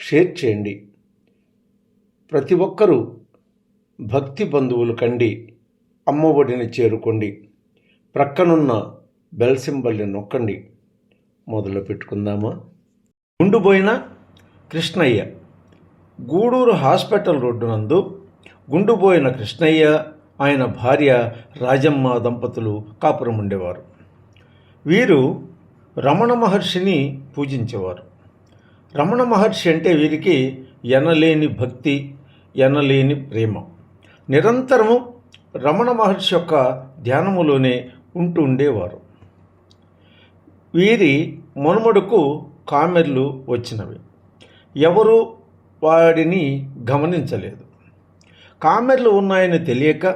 Share చేయండి. ప్రతి ఒక్కరూ భక్తి బంధువులు కండి అమ్మఒడిని చేరుకోండి ప్రక్కనున్న బెల్ సింబల్ని నొక్కండి. మొదలు పెట్టుకుందామా? గుండుపోయిన కృష్ణయ్య. గూడూరు హాస్పిటల్ రోడ్డు నందు గుండుపోయిన కృష్ణయ్య ఆయన భార్య రాజమ్మ దంపతులు కాపురం ఉండేవారు వీరు రమణ మహర్షిని పూజించేవారు. రమణ మహర్షి అంటే వీరికి ఎనలేని భక్తి ఎనలేని ప్రేమ. నిరంతరము రమణ మహర్షి యొక్క ధ్యానములోనే ఉంటూ ఉండేవారు. వీరి మనుమడుకు కామెర్లు వచ్చినవి. ఎవరు వాడిని గమనించలేదు. కామెర్లు ఉన్నాయని తెలియక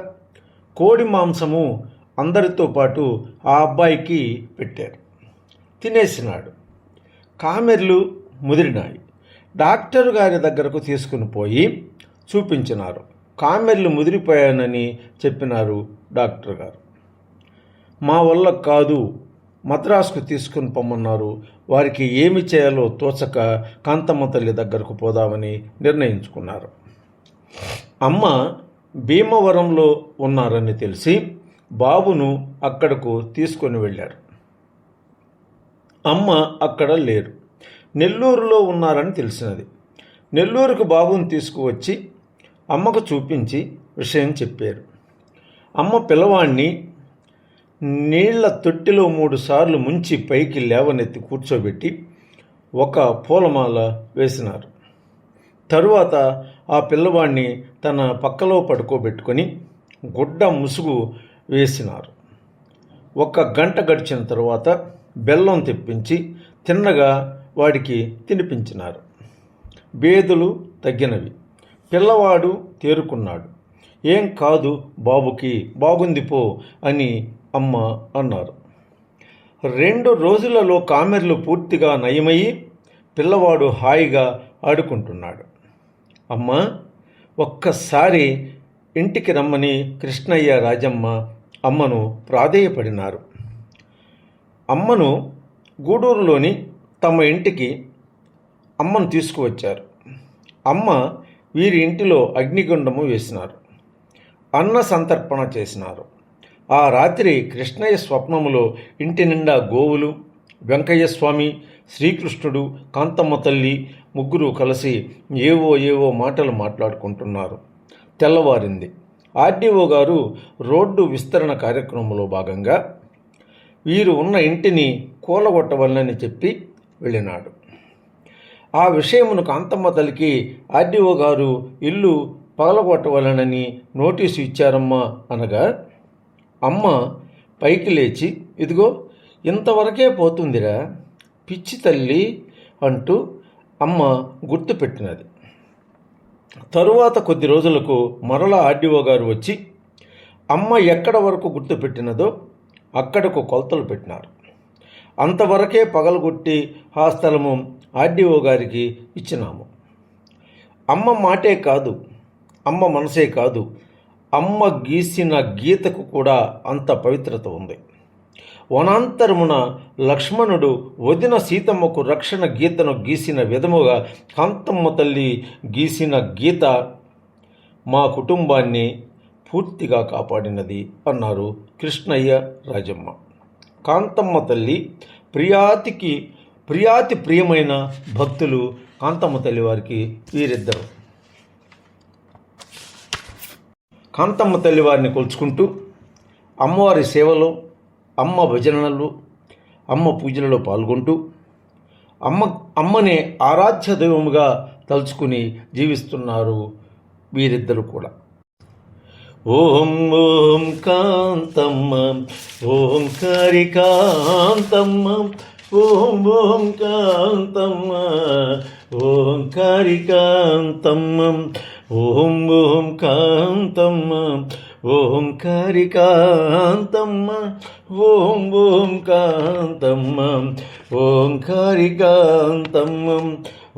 కోడి మాంసము అందరితో పాటు ఆ అబ్బాయికి పెట్టారు. తినేసినాడు. కామెర్లు ముదిరినాయి. డాక్టర్ గారి దగ్గరకు తీసుకుని పోయి చూపించినారు. కామెర్లు ముదిరిపోయానని చెప్పినారు డాక్టర్ గారు. మా వల్ల కాదు మద్రాసుకు తీసుకుని పొమ్మన్నారు. వారికి ఏమి చేయాలో తోచక కాంతమ్మ తల్లి దగ్గరకు పోదామని నిర్ణయించుకున్నారు. అమ్మ భీమవరంలో ఉన్నారని తెలిసి బాబును అక్కడకు తీసుకొని వెళ్ళారు. అమ్మ అక్కడ లేరు. నెల్లూరులో ఉన్నారని తెలిసినది. నెల్లూరుకు బాబుని తీసుకువచ్చి అమ్మకు చూపించి విషయం చెప్పారు. అమ్మ పిల్లవాణ్ణి నీళ్ళ తొట్టిలో మూడు సార్లు ముంచి పైకి లేవనెత్తి కూర్చోబెట్టి ఒక పూలమాల వేసినారు. తరువాత ఆ పిల్లవాడిని తన పక్కలో పడుకోబెట్టుకొని గుడ్డ ముసుగు వేసినారు. ఒక గంట గడిచిన తరువాత బెల్లం తెప్పించి తిన్నగా వాడికి తినిపించినారు. బేదులు తగ్గినవి. పిల్లవాడు తేరుకున్నాడు. ఏం కాదు బాబుకి బాగుంది పో అని అమ్మ అన్నారు. రెండు రోజులలో కామెర్లు పూర్తిగా నయమయ్యి పిల్లవాడు హాయిగా ఆడుకుంటున్నాడు. అమ్మ ఒక్కసారి ఇంటికి రమ్మని కృష్ణయ్య రాజమ్మ అమ్మను ప్రాధేయపడినారు. అమ్మను గూడూరులోని తమ ఇంటికి అమ్మను తీసుకువచ్చారు. అమ్మ వీరి ఇంటిలో అగ్నిగుండము వేసినారు. అన్న సంతర్పణ చేసినారు. ఆ రాత్రి కృష్ణయ్య స్వప్నములో ఇంటి నిండా గోవులు వెంకయ్య స్వామి శ్రీకృష్ణుడు కాంతమ్మ తల్లి ముగ్గురు కలిసి ఏవో ఏవో మాటలు మాట్లాడుకుంటున్నారు. తెల్లవారింది. ఆర్డీఓ గారు రోడ్డు విస్తరణ కార్యక్రమంలో భాగంగా వీరు ఉన్న ఇంటిని కూలగొట్టవల్లని చెప్పి వెళ్ళినాడు. ఆ విషయమును కాంతమ్మ తలికి ఆర్డీఓ గారు ఇల్లు పగలగొట్టవలనని నోటీసు ఇచ్చారమ్మా అనగా అమ్మ పైకి లేచి ఇదిగో ఇంతవరకే పోతుందిరా పిచ్చి తల్లి అంటూ అమ్మ గుర్తుపెట్టినది తరువాత కొద్ది రోజులకు మరలా ఆర్డీఓ గారు వచ్చి అమ్మ ఎక్కడ వరకు గుర్తుపెట్టినదో అక్కడకు కొలతలు పెట్టినారు. అంతవరకే పగలగొట్టి ఆ స్థలము ఆర్డీఓ గారికి ఇచ్చినాము. అమ్మ మాటే కాదు అమ్మ మనసే కాదు అమ్మ గీసిన గీతకు కూడా అంత పవిత్రత ఉంది. వనాంతరమున లక్ష్మణుడు వదిన సీతమ్మకు రక్షణ గీతను గీసిన విధముగా కాంతమ్మ తల్లి గీసిన గీత మా కుటుంబాన్ని పూర్తిగా కాపాడినది అన్నారు కృష్ణయ్య రాజమ్మ. కాంతమ్మ తల్లి ప్రియాతికి ప్రియాతి ప్రియమైన భక్తులు కాంతమ్మ తల్లి వారికి వీరిద్దరు. కాంతమ్మ తల్లి వారిని కొలుచుకుంటూ అమ్మవారి సేవలో అమ్మ భజనలు అమ్మ పూజలలో పాల్గొంటూ అమ్మ అమ్మనే ఆరాధ్య దైవముగా తలుచుకుని జీవిస్తున్నారు వీరిద్దరు కూడా. ఓం ఓం కాంతమ్మ ఓం కారి కాంతమ్మ ఓం ఓం కాంతమ్మ ఓంకారికాంతమ్మ ఓం ఓం కాంతమ్మ ఓంకారికాంతమ్మ ఓం ఓం కాంతమ్మ ఓంకారికాంతమ్మ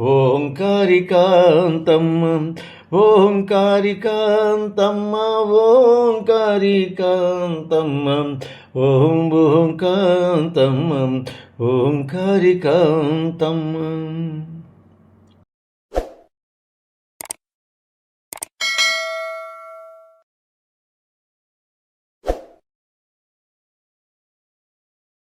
ఓంకారికాంతమ్మ ఓంకారికాంతమ్మ ఓంకారికాంతమ్మ ఓం ఓం ఓంకారికాంతమ్మ.